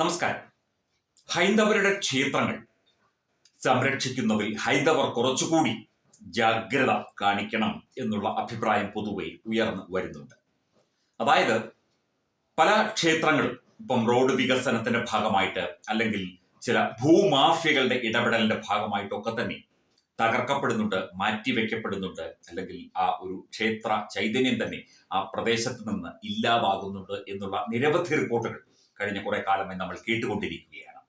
നമസ്കാരം. ഹൈന്ദവരുടെ ക്ഷേത്രങ്ങൾ സംരക്ഷിക്കുന്നതിൽ ഹൈന്ദവർ കുറച്ചുകൂടി ജാഗ്രത കാണിക്കണം എന്നുള്ള അഭിപ്രായം പൊതുവെ ഉയർന്നു വരുന്നുണ്ട്. അതായത് പല ക്ഷേത്രങ്ങളും ഇപ്പം റോഡ് വികസനത്തിന്റെ ഭാഗമായിട്ട് അല്ലെങ്കിൽ ചില ഭൂമാഫിയകളുടെ ഇടപെടലിന്റെ ഭാഗമായിട്ടൊക്കെ തന്നെ തകർക്കപ്പെടുന്നുണ്ട് മാറ്റിവെക്കപ്പെടുന്നുണ്ട് അല്ലെങ്കിൽ ആ ഒരു ക്ഷേത്ര ചൈതന്യം തന്നെ ആ പ്രദേശത്ത് നിന്ന് ഇല്ലാതാകുന്നുണ്ട് എന്നുള്ള നിരവധി റിപ്പോർട്ടുകൾ കഴിഞ്ഞ കുറെ കാലമായി നമ്മൾ കേട്ടുകൊണ്ടിരിക്കുകയാണ്.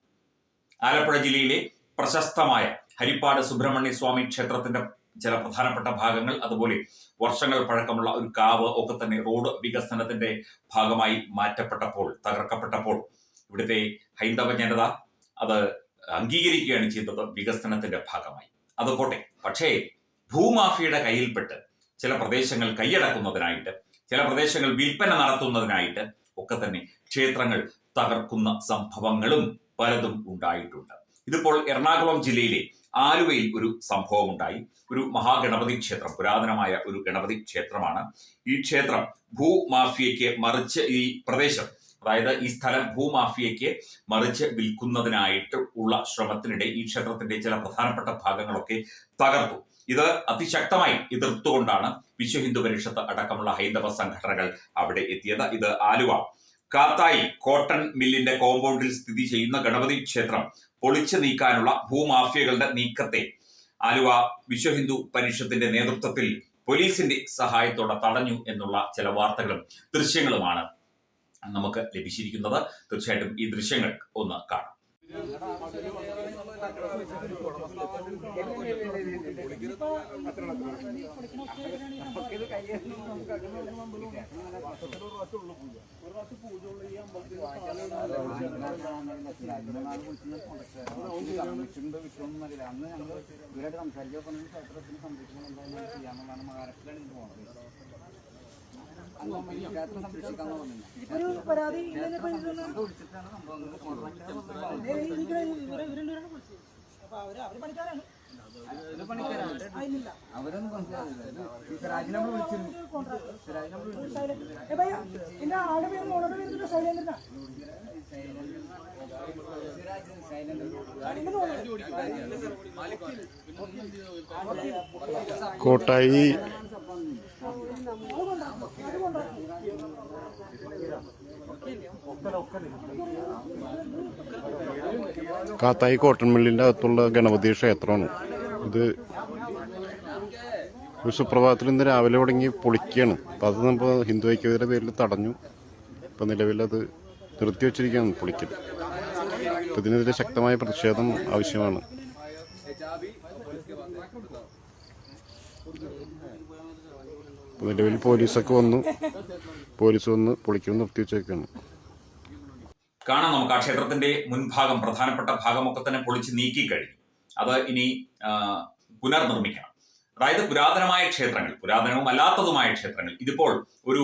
ആലപ്പുഴ ജില്ലയിലെ പ്രശസ്തമായ ഹരിപ്പാട് സുബ്രഹ്മണ്യ സ്വാമി ക്ഷേത്രത്തിന്റെ ചില പ്രധാനപ്പെട്ട ഭാഗങ്ങൾ അതുപോലെ വർഷങ്ങൾ പഴക്കമുള്ള ഒരു കാവ് ഒക്കെ തന്നെ റോഡ് വികസനത്തിന്റെ ഭാഗമായി മാറ്റപ്പെട്ടപ്പോൾ തകർക്കപ്പെട്ടപ്പോൾ ഇവിടുത്തെ ഹൈന്ദവ ജനത അത് അംഗീകരിക്കുകയാണ് ചെയ്തത് വികസനത്തിന്റെ ഭാഗമായി. അത് പോട്ടെ. പക്ഷേ ഭൂമാഫിയുടെ കയ്യിൽപ്പെട്ട് ചില പ്രദേശങ്ങൾ കൈയടക്കുന്നതിനായിട്ട് ചില പ്രദേശങ്ങൾ വിൽപ്പന നടത്തുന്നതിനായിട്ട് ഒക്കെ തന്നെ ക്ഷേത്രങ്ങൾ തകർക്കുന്ന സംഭവങ്ങളും പലതും ഉണ്ടായിട്ടുണ്ട്. ഇതിപ്പോൾ എറണാകുളം ജില്ലയിലെ ആലുവയിൽ ഒരു സംഭവം ഉണ്ടായി ഒരു മഹാഗണപതി ക്ഷേത്രം പുരാതനമായ ഒരു ഗണപതി ക്ഷേത്രമാണ്. ഈ ക്ഷേത്രം ഭൂമാഫിയയ്ക്ക് മറിച്ച് ഈ പ്രദേശം അതായത് ഈ സ്ഥലം ഭൂമാഫിയയ്ക്ക് മറിച്ച് വിൽക്കുന്നതിനായിട്ട് ഉള്ള ശ്രമത്തിനിടെ ഈ ക്ഷേത്രത്തിന്റെ ചില പ്രധാനപ്പെട്ട ഭാഗങ്ങളൊക്കെ തകർത്തു. ഇത് അതിശക്തമായി എതിർത്തുകൊണ്ടാണ് വിശ്വ ഹിന്ദു പരിഷത്ത് അടക്കമുള്ള ഹൈന്ദവ സംഘടനകൾ അവിടെ എത്തിയത്. ഇത് ആലുവ കാത്തായി കോട്ടൺ മില്ലിന്റെ കോമ്പൗണ്ടിൽ സ്ഥിതി ചെയ്യുന്ന ഗണപതി ക്ഷേത്രം പൊളിച്ചു നീക്കാനുള്ള ഭൂമാഫിയകളുടെ നീക്കത്തെ ആലുവ വിശ്വ ഹിന്ദു പരിഷത്തിന്റെ നേതൃത്വത്തിൽ പോലീസിന്റെ സഹായത്തോടെ തടഞ്ഞു എന്നുള്ള ചില വാർത്തകളും ദൃശ്യങ്ങളുമാണ് നമുക്ക് ലഭിച്ചിരിക്കുന്നത്. തീർച്ചയായിട്ടും ഈ ദൃശ്യങ്ങൾ ഒന്ന് കാണാം. മഹാരാഷ്ട്രയിലാണ് ഇത് പോകുന്നത് ഇവരെ പരാതി. അപ്പൊ അവർ അവർ പണിക്കാരാണ്. എന്റെ ആളുടെ പേര് പേര് ശൈലേന്ദ്രനാ. കോട്ടായി കാത്തായി കോട്ടൺ മില്ലിന്റെ അകത്തുള്ള ഗണപതി ക്ഷേത്രമാണ്. ഇത് ഒരു സുപ്രഭാതത്തിൽ ഇന്ന് രാവിലെ തുടങ്ങി പൊളിക്കുകയാണ്. അപ്പം അത് നമ്മൾ ഹിന്ദു ഐക്യതയുടെ പേരിൽ തടഞ്ഞു. ഇപ്പം നിലവിൽ അത് നിർത്തിവെച്ചിരിക്കുകയാണ് പൊളിക്കൽ. ഇതിനെതിരെ ശക്തമായ പ്രതിഷേധം ആവശ്യമാണ്. നിലവിൽ പോലീസൊക്കെ വന്നു. പോലീസ് വന്ന് പൊളിക്കൽ നിർത്തിവെച്ചേക്കാണ് കാണാം നമുക്ക് ആ ക്ഷേത്രത്തിന്റെ മുൻഭാഗം പ്രധാനപ്പെട്ട ഭാഗമൊക്കെ തന്നെ പൊളിച്ച് നീക്കി കഴിഞ്ഞു. അത് ഇനി പുനർനിർമ്മിക്കണം. അതായത് പുരാതനമായ ക്ഷേത്രങ്ങൾ പുരാതനവും അല്ലാത്തതുമായ ക്ഷേത്രങ്ങൾ. ഇതിപ്പോൾ ഒരു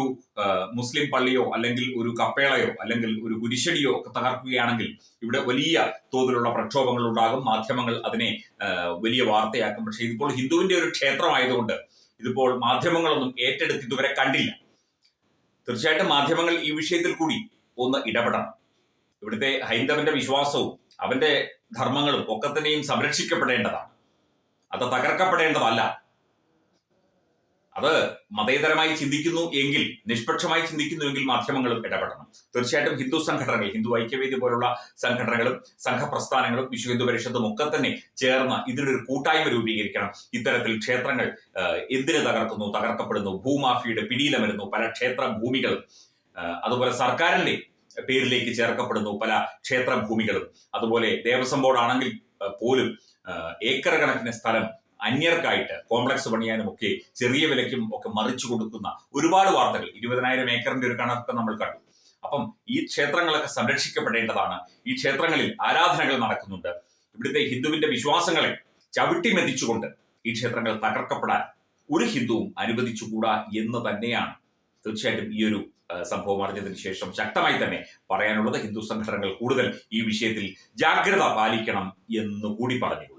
മുസ്ലിം പള്ളിയോ അല്ലെങ്കിൽ ഒരു കപ്പേളയോ അല്ലെങ്കിൽ ഒരു കുരിശടിയോ ഒക്കെ തകർക്കുകയാണെങ്കിൽ ഇവിടെ വലിയ തോതിലുള്ള പ്രക്ഷോഭങ്ങൾ ഉണ്ടാകും. മാധ്യമങ്ങൾ അതിനെ വലിയ വാർത്തയാക്കും. പക്ഷേ ഇതിപ്പോൾ ഹിന്ദുവിന്റെ ഒരു ക്ഷേത്രമായതുകൊണ്ട് ഇതിപ്പോൾ മാധ്യമങ്ങളൊന്നും ഏറ്റെടുത്ത് ഇതുവരെ കണ്ടില്ല. തീർച്ചയായിട്ടും മാധ്യമങ്ങൾ ഈ വിഷയത്തിൽ കൂടി ഒന്ന് ഇടപെടണം. ഇവിടുത്തെ ഹൈന്ദവന്റെ വിശ്വാസവും അവന്റെ ധർമ്മങ്ങളും ഒക്കെ തന്നെയും സംരക്ഷിക്കപ്പെടേണ്ടതാണ്. അത് തകർക്കപ്പെടേണ്ടതല്ല. അത് മതേതരമായി ചിന്തിക്കുന്നു എങ്കിൽ നിഷ്പക്ഷമായി ചിന്തിക്കുന്നു എങ്കിൽ മാധ്യമങ്ങളും ഇടപെടണം. തീർച്ചയായിട്ടും ഹിന്ദു സംഘടനകൾ ഹിന്ദു ഐക്യവേദി പോലുള്ള സംഘടനകളും സംഘപ്രസ്ഥാനങ്ങളും വിശ്വ ഹിന്ദു പരിഷത്തും ഒക്കെ തന്നെ ചേർന്ന് ഇതിനൊരു കൂട്ടായ്മ രൂപീകരിക്കണം. ഇത്തരത്തിൽ ക്ഷേത്രങ്ങൾ എന്തിനു തകർക്കുന്നു തകർക്കപ്പെടുന്നു ഭൂമാഫിയുടെ പിടിയിലമരുന്നു പല ക്ഷേത്ര ഭൂമികളും അതുപോലെ സർക്കാരിന്റെ പേരിലേക്ക് ചേർക്കപ്പെടുന്നു പല ക്ഷേത്ര ഭൂമികളും. അതുപോലെ ദേവസ്വം ബോർഡ് ആണെങ്കിൽ ആ, പോലും ഏക്കർ കണക്കിന് സ്ഥലം അന്യർക്കായിട്ട് കോംപ്ലക്സ് പണിയാനും ഒക്കെ ചെറിയ വിലയ്ക്കും ഒക്കെ മറിച്ചു കൊടുക്കുന്ന ഒരുപാട് വാർത്തകൾ. ഇരുപതിനായിരം ഏക്കറിന്റെ ഒരു കണക്കൊക്കെ നമ്മൾ കണ്ടു. അപ്പം ഈ ക്ഷേത്രങ്ങളൊക്കെ സംരക്ഷിക്കപ്പെടേണ്ടതാണ്. ഈ ക്ഷേത്രങ്ങളിൽ ആരാധനകൾ നടക്കുന്നുണ്ട്. ഇവിടുത്തെ ഹിന്ദുവിന്റെ വിശ്വാസങ്ങളെ ചവിട്ടി മെതിച്ചുകൊണ്ട് ഈ ക്ഷേത്രങ്ങൾ തകർക്കപ്പെടാൻ ഒരു ഹിന്ദുവും അനുവദിച്ചുകൂടാ എന്ന് തന്നെയാണ്. തീർച്ചയായിട്ടും ഈ ഒരു സംഭവം അറിഞ്ഞതിന് ശേഷം ശക്തമായി തന്നെ പറയാനുള്ളത് ഹിന്ദു സംഘടനകൾ കൂടുതൽ ഈ വിഷയത്തിൽ ജാഗ്രത പാലിക്കണം എന്ന് കൂടി പറഞ്ഞു